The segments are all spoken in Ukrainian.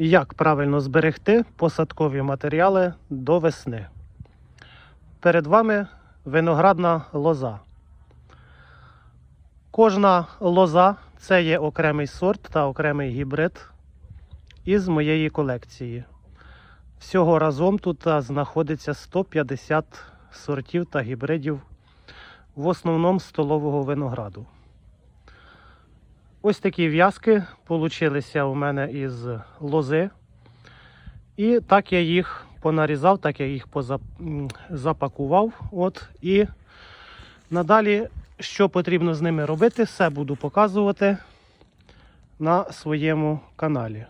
Як правильно зберегти посадкові матеріали до весни? Перед вами виноградна лоза. Кожна лоза це є окремий сорт та окремий гібрид із моєї колекції. Всього разом тут знаходиться 150 сортів та гібридів, в основному столового винограду. Ось такі в'язки получилися у мене із лози. І так я їх понарізав, так я їх запакував. От, і надалі, що потрібно з ними робити, все буду показувати на своєму каналі.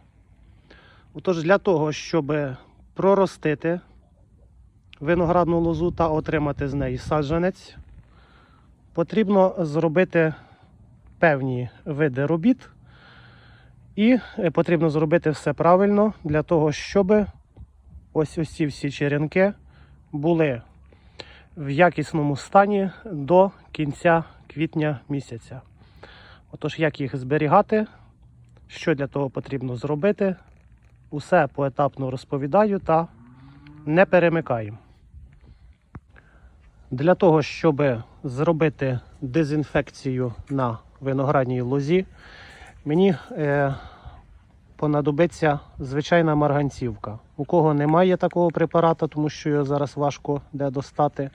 Отож, для того, щоб проростити виноградну лозу та отримати з неї саджанець, потрібно зробити певні види робіт. І е, потрібно зробити все правильно для того, щоб ось ось всі черенки були в якісному стані до кінця квітня місяця. Отож, як їх зберігати, що для того потрібно зробити, усе поетапно розповідаю та не перемикаємо. Для того, щоб зробити дезінфекцію на виноградній лозі, мені е, понадобиться звичайна марганцівка. У кого немає такого препарата, тому що його зараз важко де достати,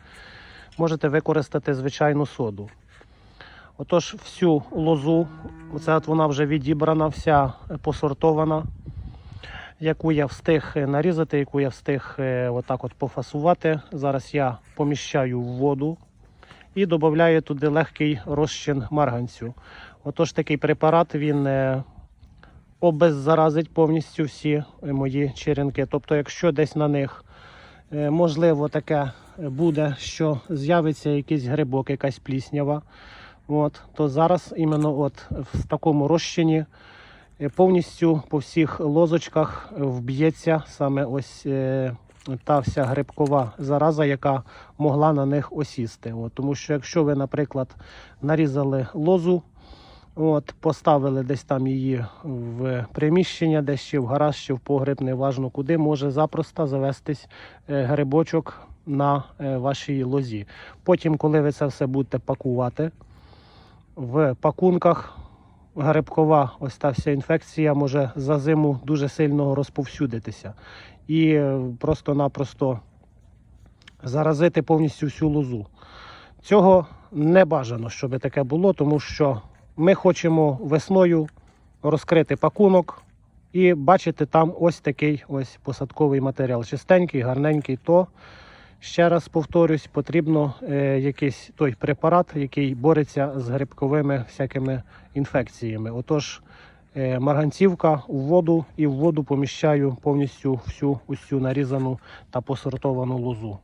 можете використати звичайну соду. Отож, всю лозу, оце от вона вже відібрана, вся посортована, яку я встиг е, нарізати, яку я встиг е, отак от пофасувати. Зараз я поміщаю в воду і додаю туди легкий розчин марганцю. Отож, такий препарат він е, обеззаразить повністю всі е, мої черенки. Тобто, якщо десь на них е, можливо таке буде, що з'явиться якийсь грибок, якась пліснява, от, то зараз іменно от в такому розчині повністю по всіх лозочках вб'ється саме ось. Та вся грибкова зараза, яка могла на них осісти. От, тому що якщо ви, наприклад, нарізали лозу, от, поставили десь там її в приміщення, десь ще в гараж, чи в погреб, неважно куди, може запросто завестись е, грибочок на е, вашій лозі. Потім, коли ви це все будете пакувати, в пакунках грибкова ось та вся інфекція може за зиму дуже сильно розповсюдитися і е, просто-напросто заразити повністю всю лозу. Цього не бажано, щоб таке було, тому що ми хочемо весною розкрити пакунок і бачити там ось такий ось посадковий матеріал. Чистенький, гарненький, то ще раз повторюсь, потрібно е, якийсь той препарат, який бореться з грибковими всякими інфекціями. Отож, е, марганцівка у воду і в воду поміщаю повністю всю цю нарізану та посортовану лозу.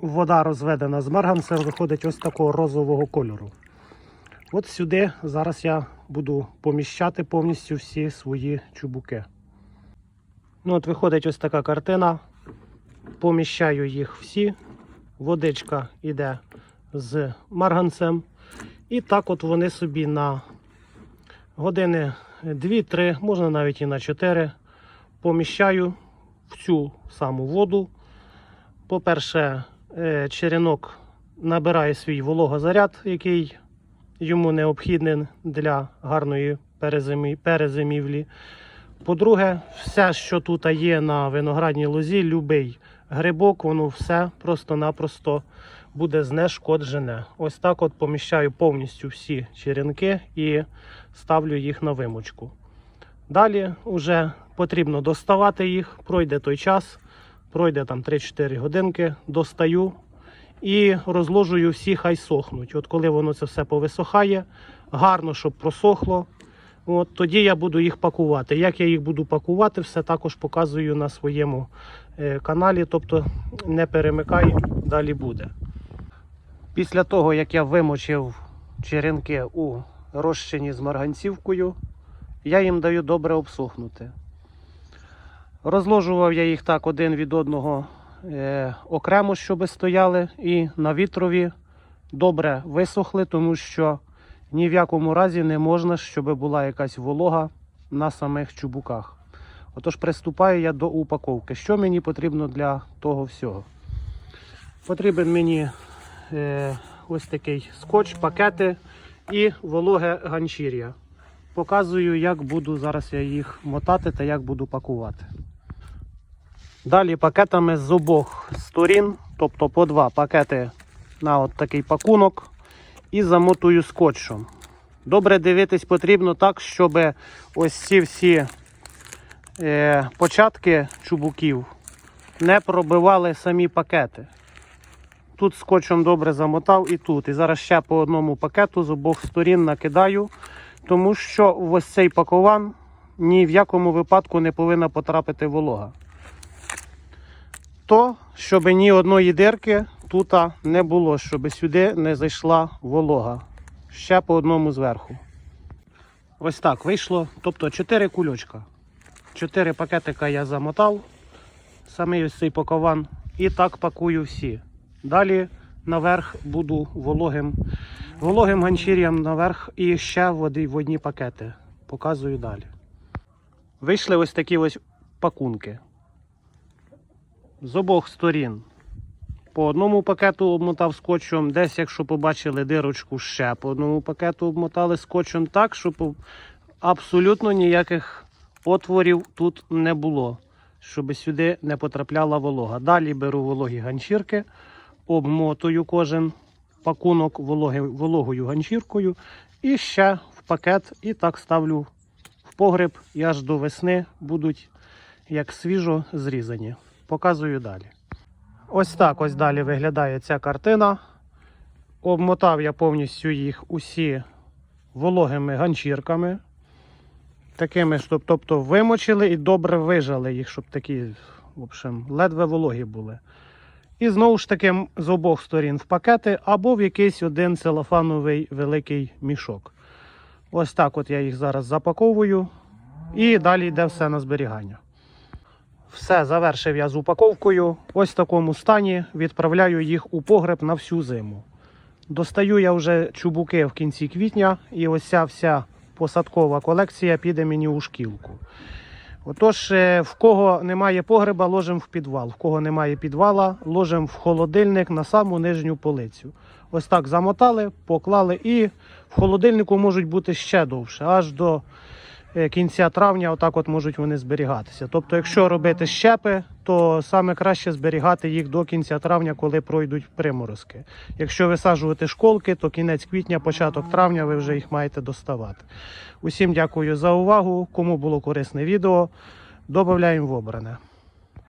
Вода розведена з марганцем виходить ось такого розового кольору. От сюди зараз я буду поміщати повністю всі свої чубуки. Ну от виходить ось така картина. Поміщаю їх всі. Водичка йде з марганцем. І так от вони собі на години 2-3, можна навіть і на 4, поміщаю в цю саму воду. По-перше, е, черенок набирає свій вологозаряд, який йому необхідний для гарної перезимі- перезимівлі. По-друге, все, що тут є на виноградній лозі, любий грибок, воно все просто-напросто буде знешкоджене. Ось так от поміщаю повністю всі черенки і ставлю їх на вимочку. Далі вже потрібно доставати їх, пройде той час, пройде там 3-4 годинки, достаю і розложую всі, хай сохнуть. От коли воно це все повисохає, гарно, щоб просохло. От тоді я буду їх пакувати. Як я їх буду пакувати, все також показую на своєму е, каналі. Тобто не перемикай, далі буде. Після того, як я вимочив черенки у розчині з марганцівкою, я їм даю добре обсохнути. Розложував я їх так один від одного е, окремо, щоб стояли, і на вітрові добре висохли, тому що ні в якому разі не можна, щоб була якась волога на самих чубуках. Отож, приступаю я до упаковки. Що мені потрібно для того всього? Потрібен мені е, ось такий скотч, пакети і вологе ганчір'я. Показую, як буду зараз я їх мотати та як буду пакувати. Далі пакетами з обох сторін, тобто по два пакети на от такий пакунок і замотую скотчем. Добре дивитись потрібно так, щоб ось ці всі е, початки чубуків не пробивали самі пакети. Тут скотчем добре замотав і тут. І зараз ще по одному пакету з обох сторін накидаю, тому що ось цей пакован ні в якому випадку не повинна потрапити волога. То, щоб ні одної дирки тут не було, щоб сюди не зайшла волога. Ще по одному зверху. Ось так вийшло. Тобто 4 кульочка. 4 пакетика я замотав. Самий ось цей пакован. І так пакую всі. Далі наверх буду вологим, вологим ганчір'ям наверх і ще в одні пакети. Показую далі. Вийшли ось такі ось пакунки. З обох сторін. По одному пакету обмотав скотчем, десь, якщо побачили дирочку, ще по одному пакету обмотали скотчем так, щоб абсолютно ніяких отворів тут не було, щоб сюди не потрапляла волога. Далі беру вологі ганчірки, обмотую кожен пакунок вологи, вологою ганчіркою і ще в пакет, і так ставлю в погреб і аж до весни будуть як свіжо зрізані. Показую далі. Ось так ось далі виглядає ця картина. Обмотав я повністю їх усі вологими ганчірками. Такими, щоб, тобто вимочили і добре вижали їх, щоб такі, в общем, ледве вологі були. І знову ж таки з обох сторін в пакети або в якийсь один целофановий великий мішок. Ось так от я їх зараз запаковую. І далі йде все на зберігання. Все, завершив я з упаковкою. Ось в такому стані відправляю їх у погреб на всю зиму. Достаю я вже чубуки в кінці квітня, і ось ця вся посадкова колекція піде мені у шкілку. Отож, е, в кого немає погреба, ложимо в підвал. В кого немає підвала, ложимо в холодильник на саму нижню полицю. Ось так замотали, поклали, і в холодильнику можуть бути ще довше, аж до кінця травня отак от можуть вони зберігатися. Тобто, якщо робити щепи, то саме краще зберігати їх до кінця травня, коли пройдуть приморозки. Якщо висаджувати школки, то кінець квітня, початок травня ви вже їх маєте доставати. Усім дякую за увагу. Кому було корисне відео, додаємо в обране.